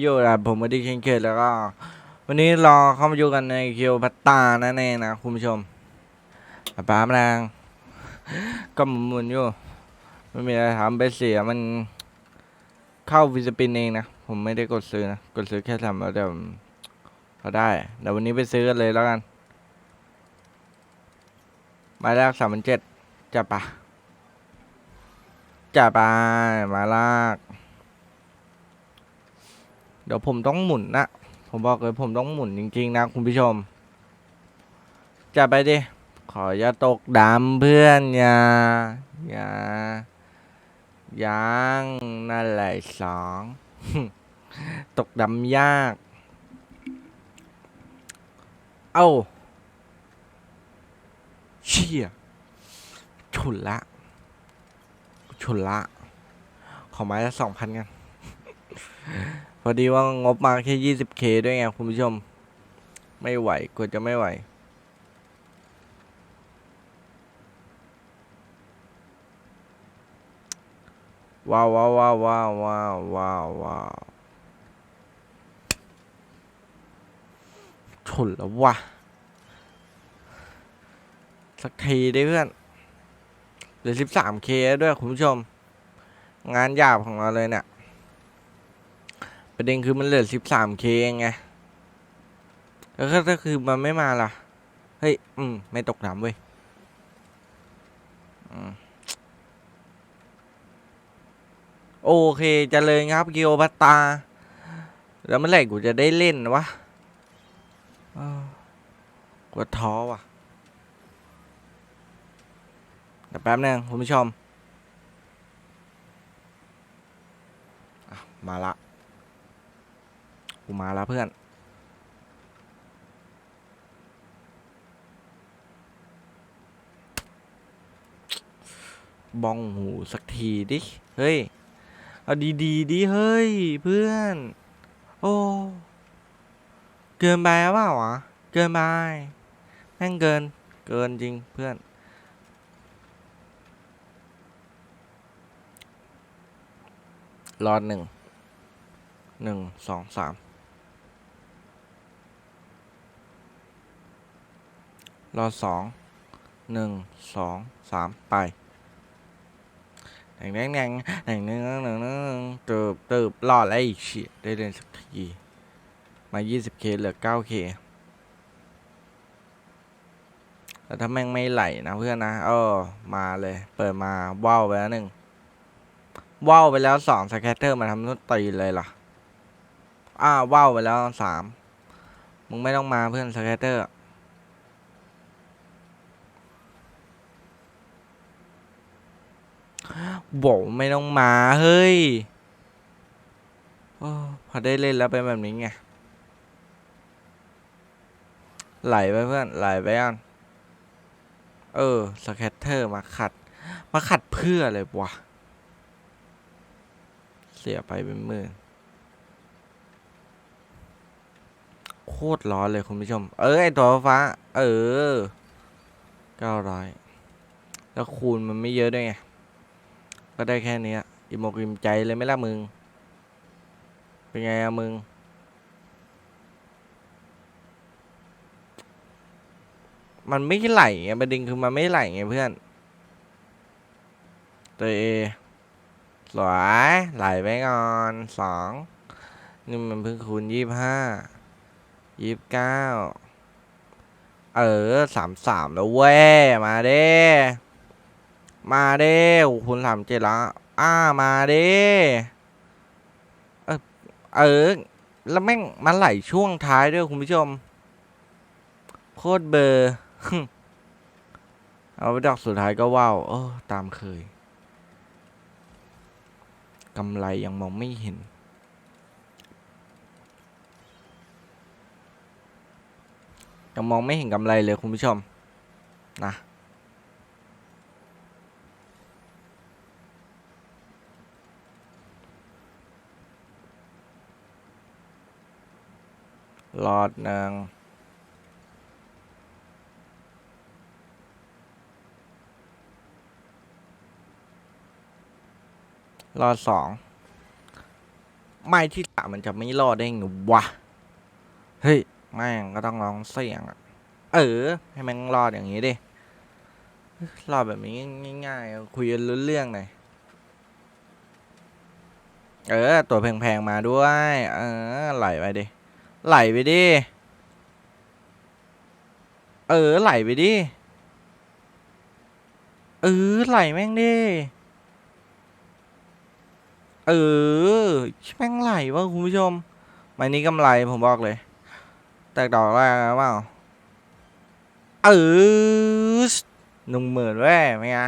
อยู่กับผมมาดีเคนเคแล้วก็ วันนี้รอเข้ามาอยู่กันในคิวพัตตานั่นเองนะคุณผู้ชมป้าแรงก็หมุนๆอยู่ไม่มีอะไรทำไปเสียมันเข้าวิสปินเองนะ ผมไม่ได้กดซื้อนะ กดซื้อแค่ทำแล้วเดี๋ยวเขาได้เดี๋ยววันนี้ไปซื้อกันเลยแล้วกันมาแรกสามพันเจ็ดจะปะจะไปมาลาก เดี๋ยวผมต้องหมุนนะ ผมบอกเลยผมต้องหมุนจริงๆนะคุณผู้ชม จะไปดิ ขออย่าตกดำเพื่อนอย่าอย่ายังนั่นแหละสอง ตกดำยาก เอ้า เชี่ยฉุนละฉุนละ ขอไม้ละสองพันกัน พอดีว่างบมาแค่ 20k ด้วยไงคุณผู้ชม ไม่ไหวกลัวจะไม่ไหว ว้าวว้าวว้าวว้าวว้าวว้าววาวุนแล้ววะสักทีได้เพื่อนเหลือ 13k แล้วด้วยคุณผู้ชม งานหยาบของเราเลยเนี่ย ประเด็นคือมันเหลือ 13k เองไงแล้วก็ถ้าคือมันไม่มาล่ะ เฮ้ย อืม ไม่ตกน้ำเว้ยโอเคเจะเลยครับกิโอพัตตา แล้วเมื่อไหร่กูจะได้เล่นวะกดท้อว่ะเดี๋ยวแป๊บนึงคุณผู้ชม มาละ กูมาแล้วเพื่อนบ้องหูสักทีดิ เฮ้ย เอาดีๆดิเฮ้ย เพื่อน โอ้ เกินไปเปล่าวะเกินไปแม่งเกิน เกินจริงเพื่อนรอดหนึ่งหนึ่งสองสาม รอสองหนึ่งสองสามไปแดงแดงแดงแดงแดงแดงแดงเติบเติบรอดแล้วอีกชิได้เล่นสักทีมา 20k เหลือ 9k แล้วถ้าแม่งไม่ไหลนะเพื่อนนะ เออ มาเลย เปิดมาว่าวไปแล้วหนึ่งว่าวไปแล้วสองสแคตเตอร์มาทำนุตีเลยล่ะ อ้าว่าวไปแล้วสามมึงไม่ต้องมาเพื่อนสแคตเตอร์ บอกไม่ต้องมาเฮ้ยอพอได้เล่นแล้วเป็นแบบนี้ไง ไหลไปเพื่อน ไหลไปอะเออ สแคตเตอร์มาขัด มาขัดเพื่ออะไรวะ เสียไปเป็นหมื่นโคตรร้อนเลยคุณผู้ชม เออไอตัวฟ้า เออเก้าร้อยแล้วคูณมันไม่เยอะด้วยไง ก็ได้แค่นี้อิ่มกิมใจเลยไม่ละมึง เป็นไงอะมึง มันไม่ไหลไงประเด็นคือมันไม่ไหลไงเพื่อนตัวเอสวยไหลไปก่อนสองนี่มันเพิ่งคูณยี่ห้ายี่สิบเก้าเออสามสามแล้วเว้มาเด้ มาเด้คุณสามเจ็ดละอ้ามาเด้เออ แล้วแม่งมาไหลช่วงท้ายด้วยคุณผู้ชม โคตรเบอร์เอาไปดอกสุดท้ายก็ว้าวเออตามเคยกำไรยังมองไม่เห็น ยังมองไม่เห็นกำไรเลยคุณผู้ชม นะ หลอดหนึ่งหลอดสอง ไม่ที่สามมันจะไม่รอดได้ไงวะ เฮ้ย แม่งก็ต้องลองเสี่ยงอะเออ ให้แมันรอดอย่างนี้ดิ รอดแบบนี้ง่ายๆ คุยกันรู้เรื่องหน่อย เออ ตัวแพงๆ มาด้วย เออไหลไปดิ ไหลไปดิ เออ ไหลไปดิ เออ ไหลแม่งดิ เออ แม่งไหลวะคุณผู้ชมไม้นี้กำไรผมบอกเลย แตกดอกแรกนะเปล่า เออหนึ่งหมื่นแว่เป็นไง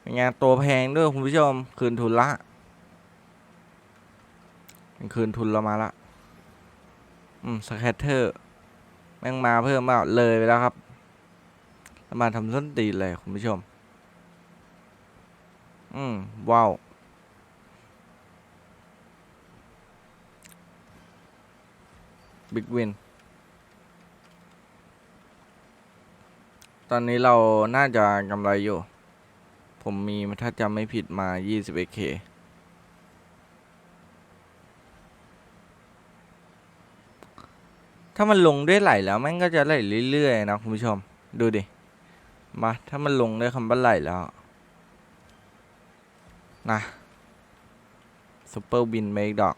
เป็นไงตัวแพงด้วยคุณผู้ชม คืนทุนละมันคืนทุนเรามาละ อืมสแคตเตอร์แม่งมาเพิ่มเปล่าเลยไปแล้วครับ มาทำส้นตีนเลยคุณผู้ชม อืม ว้าว บิ๊กวิน ตอนนี้เราน่าจะกำไรอยู่ ผมมีถ้าจำไม่ผิดมา 21k ถ้ามันลงด้วยไหลแล้วแม่งก็จะไหลเรื่อยๆนะคุณผู้ชม ดูดิ มา ถ้ามันลงด้วยคำว่าไหลแล้วนะซูเปอร์บินเมกดอก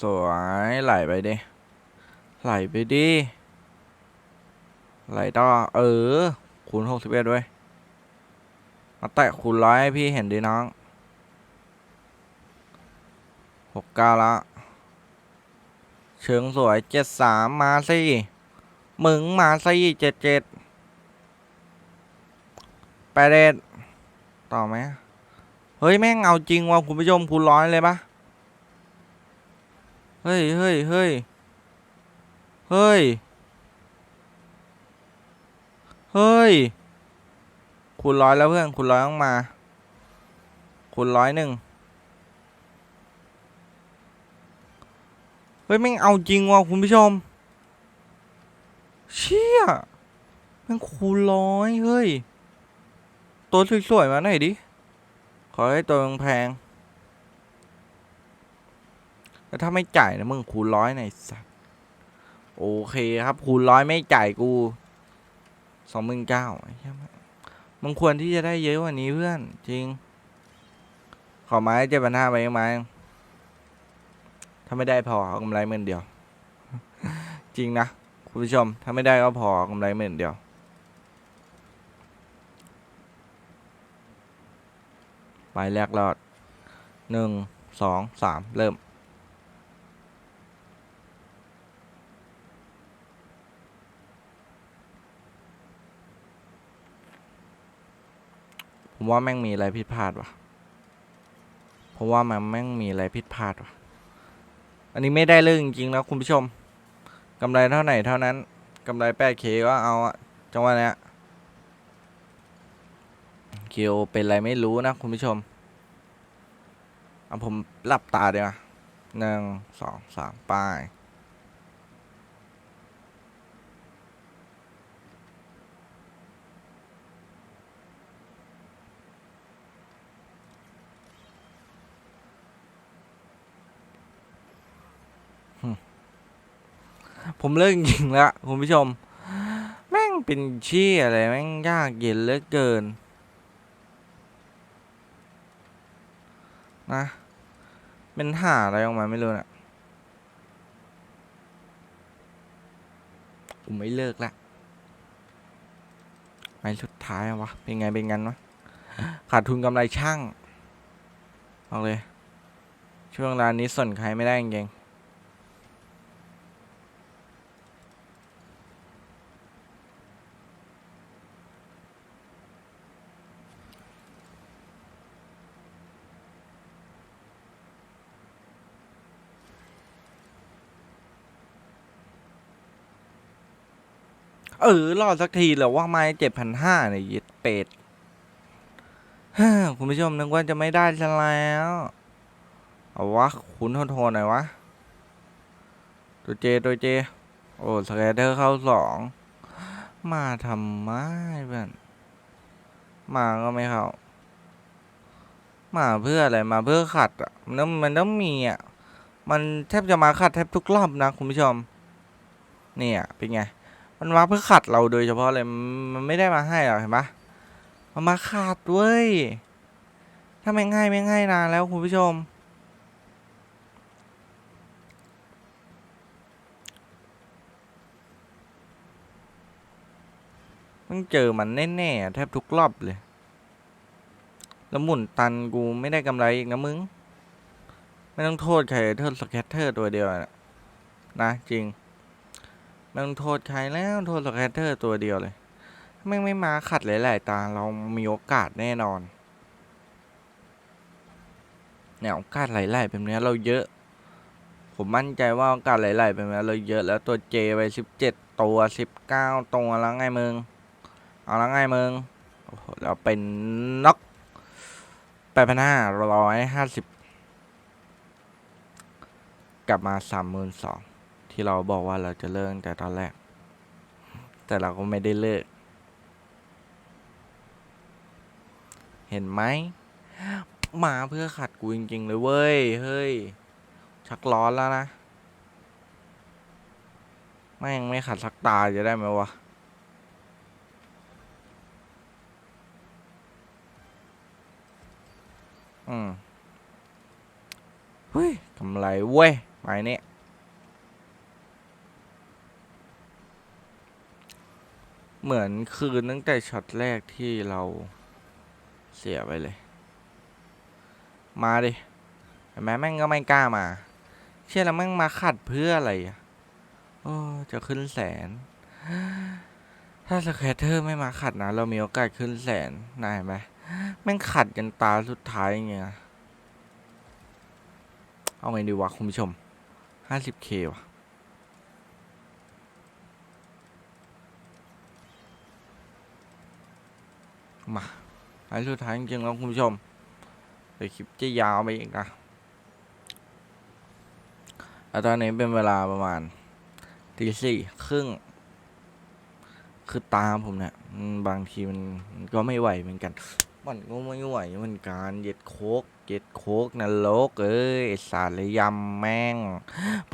สวยไหลไปดิไหลไปดิ ไหลต่อเออ คูณหกสิบเอ็ดด้วยมาแตะคูณร้อยพี่เห็นดิน้องหกเก้าละ เชิงสวยเจ็ดสามมาสิมึงมาสิเจ็ดเจ็ดแปดเอ็ดต่อไหมเฮ้ย แม่งเอาจริงว่ะคุณผู้ชมคูณร้อยเลยปะเฮ้ยเฮ้ยเฮ้ยเฮ้ย เฮ้ย คูณร้อยแล้วเพื่อน คูณร้อยต้องมา คูณร้อยหนึ่งเฮ้ยแม่งเอาจริงว่ะคุณผู้ชม เชี่ยแม่งคูณร้อยเฮ้ย ตัวสวยๆมาหน่อยดิ ขอให้ตัวแพงแล้วถ้าไม่จ่ายนะมึงคูณร้อยหน่อยสัตว์โอเคครับคูณร้อยไม่จ่ายกู สองหมื่นเก้ามึงควรที่จะได้เยอะกว่านี้เพื่อนจริง ขอไม้เจ็ดพันห้าไปยังไงถ้าไม่ได้พอเอากำไรหมื่นเดียว จริงนะคุณผู้ชม ถ้าไม่ได้ก็พอกำไรหมื่นเดียวไปแรกรอดหนึ่งสองสามเริ่ม ผมว่าแม่งมีอะไรผิดพลาดวะผมว่ามันแม่งมีอะไรผิดพลาดวะอันนี้ไม่ได้เรื่องจริงๆนะคุณผู้ชมกำไรเท่าไหร่เท่านั้นกำไรแปดเคก็เอาอะจังหวะเนี้ยเกียวเป็นอะไรไม่รู้นะคุณผู้ชมเอาผมหลับตาเดี๋ยวาหนึ่งสองสามป้าย ผมเลิกจริงแล้วคุณผู้ชม แม่งเป็นชี่ยอะไร แม่งยากเย็นเหลือเกิน นะ เป็นหาอะไรออกมาไม่รู้นะผมไม่เลิกละไปสุดท้ายวะ เป็นไงเป็นงั้นวะ ขาดทุนกำไรช่างเอาเลย ช่วงร้านนี้สนใครไม่ได้จริง เออรอดสักทีแล้วว่าไม้เจ็ดพันห้าเนี่ยยึดเป็ดฮ่าคุณผู้ชมนึกว่าจะไม่ได้ซะแล้ว เอาวะคุณโทนๆหน่อยวะ ตัวเจตัวเจ โอ้สแกเตอร์เข้าสอง มาทำไมเพื่อนมาก็ไม่เข้า มาเพื่ออะไรมาเพื่อขัดอะมันต้องมันต้องมีอะ มันแทบจะมาขัดแทบทุกรอบนะคุณผู้ชม เนี่ยเป็นไง มันมาเพื่อขัดเราโดยเฉพาะเลย มันไม่ได้มาให้หรอกเห็นปะมันมาขัดเว้ย ถ้าไม่ง่ายไม่ง่ายนานแล้วคุณผู้ชม ต้องเจอมันแน่ๆแทบทุกรอบเลย แล้วหมุนตันกูไม่ได้กำไรอีกนะมึง ไม่ต้องโทษใครโทษสแคตเตอร์ตัวเดียวนะนะจริง ไม่ต้องโทษใครแล้วโทษสแคตเตอร์ตัวเดียวเลยถ้าแม่งไม่มาขัดหลายๆตา เรามีโอกาสแน่นอนเนี่ยโอกาสหลายๆแบบนี้เราเยอะ ผมมั่นใจว่าโอกาสหลายๆแบบนี้เราเยอะแล้วตัวเจไปสิบเจ็ดตัวสิบเก้าตัวแล้วไงมึงเอาแล้วไงมึงโอ้โหแล้วเป็นน็อกแปดพันห้าร้อยห้าสิบกลับมาสามหมื่นสอง ที่เราบอกว่าเราจะเลิกแต่ตอนแรก แต่เราก็ไม่ได้เลิก เห็นไหมมาเพื่อขัดกูจริงๆเลยเว้ย เฮ้ย ชักร้อนแล้วนะแม่ยังไม่ขัดสักตาจะได้ไหมวะอืมเฮ้ยกำไรเว้ยไปเนี่ย เหมือนคืนตั้งแต่ช็อตแรกที่เราเสียไปเลย มาดิเห็นไหมแม่งก็ไม่กล้ามา เชื่อแล้วแม่งมาขัดเพื่ออะไรอะโอ้จะขึ้นแสน ถ้าสแคตเตอร์ไม่มาขัดนะ เรามีโอกาสขึ้นแสนนายไหมแม่งขัดกันตาสุดท้ายอย่างเงี้ยเอาไงดีวะคุณผู้ชม 50k วะ มาไอ้สุดท้ายจริงๆแล้วคุณผู้ชมเดี๋ยวคลิปจะยาวไปอีกนะแล้วตอนนี้เป็นเวลาประมาณตีสี่ครึ่ง คือตามผมเนี่ยบางทีมันก็ไม่ไหวเหมือนกัน มันก็ไม่ไหวเหมือนกันเย็ดโคกเย็ดโคกนรกเอ้ยสารเลยยำแม่ง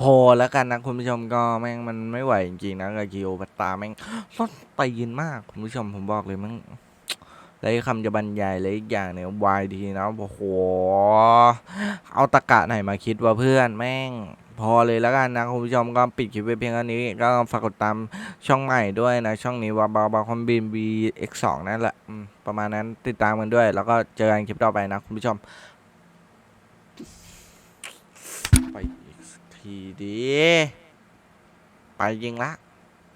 พอแล้วกันนะคุณผู้ชมก็แม่งมันไม่ไหวจริงๆนะกับกิโอปัตตาแม่งส้นตีนมากคุณผู้ชมผมบอกเลยมัน แล้วไอ้คำจะบรรยายเลยอีกอย่างเนี่ยวายดีนะโอ้โหเอาตะกะไหนมาคิดว่าเพื่อนแม่งพอเลยแล้วกันนะคุณผู้ชมก็ปิดคลิปไปเพียงเท่านี้ก็ฝากกดตามช่องใหม่ด้วยนะ ช่องนี้ว่าบาบาคอมบินบีเอ็กสองนั่นแหละประมาณนั้นติดตามกันด้วย แล้วก็เจอกันคลิปต่อไปนะคุณผู้ชม ไปอีกทีดี ไปยิงละ